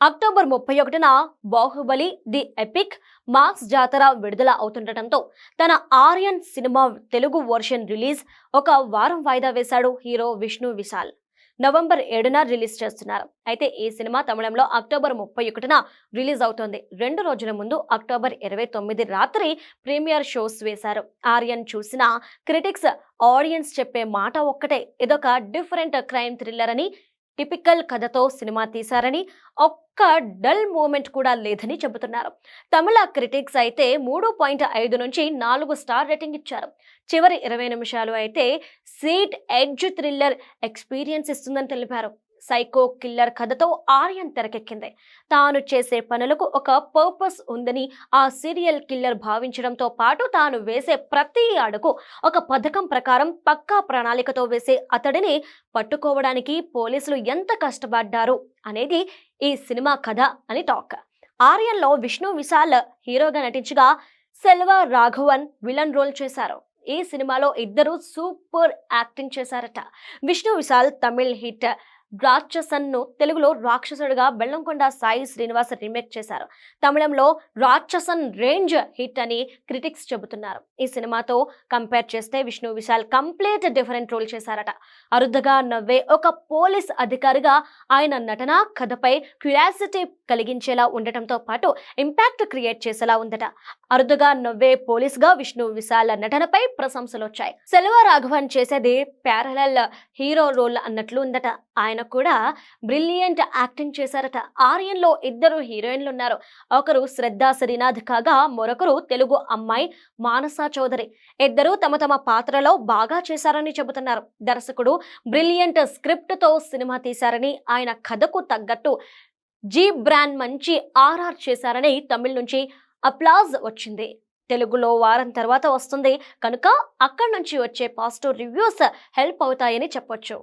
October ముప్పై ఒకటిన Baahubali the epic marks జాతర విడుదల అవుతుండటంతో తన Aaryan cinema Telugu version release ఒక వారం వాయిదా వేశాడు హీరో విష్ణు విశాల్. నవంబర్ ఏడున రిలీజ్ చేస్తున్నారు. అయితే ఈ సినిమా తమిళంలో అక్టోబర్ ముప్పై ఒకటిన రిలీజ్ అవుతోంది. రెండు రోజుల ముందు అక్టోబర్ ఇరవై తొమ్మిది రాత్రి ప్రీమియర్ షోస్ వేశారు. ఆర్యన్ చూసిన క్రిటిక్స్ ఆడియన్స్ చెప్పే మాట ఒక్కటే. ఇదొక డిఫరెంట్ క్రైమ్ థ్రిల్లర్ అని టిపికల్ కథతో సినిమా తీశారని ఒక్క డల్ మూమెంట్ కూడా లేదని చెబుతున్నారు. తమిళ క్రిటిక్స్ అయితే మూడు పాయింట్ ఐదు నుంచి నాలుగు స్టార్ రేటింగ్ ఇచ్చారు. చివరి ఇరవై నిమిషాలు అయితే సీట్ ఎడ్జ్ థ్రిల్లర్ ఎక్స్పీరియన్స్ ఇస్తుందని తెలిపారు. సైకో కిల్లర్ కథతో ఆర్యన్ తెరకెక్కింది. తాను చేసే పనులకు ఒక పర్పస్ ఉందని ఆ సీరియల్ కిల్లర్ భావించడంతో పాటు తాను వేసే ప్రతి అడుగు ఒక పథకం ప్రకారం పక్కా ప్రణాళికతో వేసే అతడిని పట్టుకోవడానికి పోలీసులు ఎంత కష్టపడ్డారు అనేది ఈ సినిమా కథ అని టాక్. ఆర్యన్లో విష్ణు విశాల్ హీరోగా నటించగా సెల్వా రాఘవన్ విలన్ రోల్ చేశారు. ఈ సినిమాలో ఇద్దరు సూపర్ యాక్టింగ్ చేశారట. విష్ణు విశాల్ తమిళ్ హిట్ రాక్షసన్ను తెలుగులో రాక్షసుడిగా బెల్లంకొండ సాయి శ్రీనివాస్ రీమేక్ చేశారు. తమిళంలో రాక్షసన్ రేంజ్ హిట్ అని క్రిటిక్స్ చెబుతున్నారు. ఈ సినిమాతో కంపేర్ చేస్తే Vishnu Vishal complete different role చేశారట. అరుదుగా నవ్వే ఒక పోలీస్ అధికారిగా ఆయన నటన కథపై క్యూరియాసిటీ కలిగించేలా ఉండటంతో పాటు ఇంపాక్ట్ క్రియేట్ చేసేలా ఉందట. అరుదుగా నవ్వే పోలీస్గా విష్ణు విశాల్ నటనపై ప్రశంసలు వచ్చాయి సెల్వ రాఘవన్ చేసేది ప్యారలల్ హీరో రోల్ అన్నట్లు ఉందట. ఆయన కూడా బ్రిలియంట్ యాక్టింగ్ చేశారట. ఆర్యన్లో ఇద్దరు హీరోయిన్లు ఉన్నారు. ఒకరు శ్రద్ధా శ్రీనాథ్ కాగా మరొకరు తెలుగు అమ్మాయి మానస చౌదరి. ఇద్దరు తమ తమ పాత్రలో బాగా చేశారని చెబుతున్నారు. దర్శకుడు బ్రిలియంట్ స్క్రిప్ట్తో సినిమా తీశారని ఆయన కథకు తగ్గట్టు జీ బ్రాండ్ మంచి ఆర్ఆర్ చేశారని తమిళ్ నుంచి అప్లాజ్ వచ్చింది. తెలుగులో వారం తర్వాత వస్తుంది. కనుక అక్కడి నుంచి వచ్చే పాజిటివ్ రివ్యూస్ హెల్ప్ అవుతాయని చెప్పొచ్చు.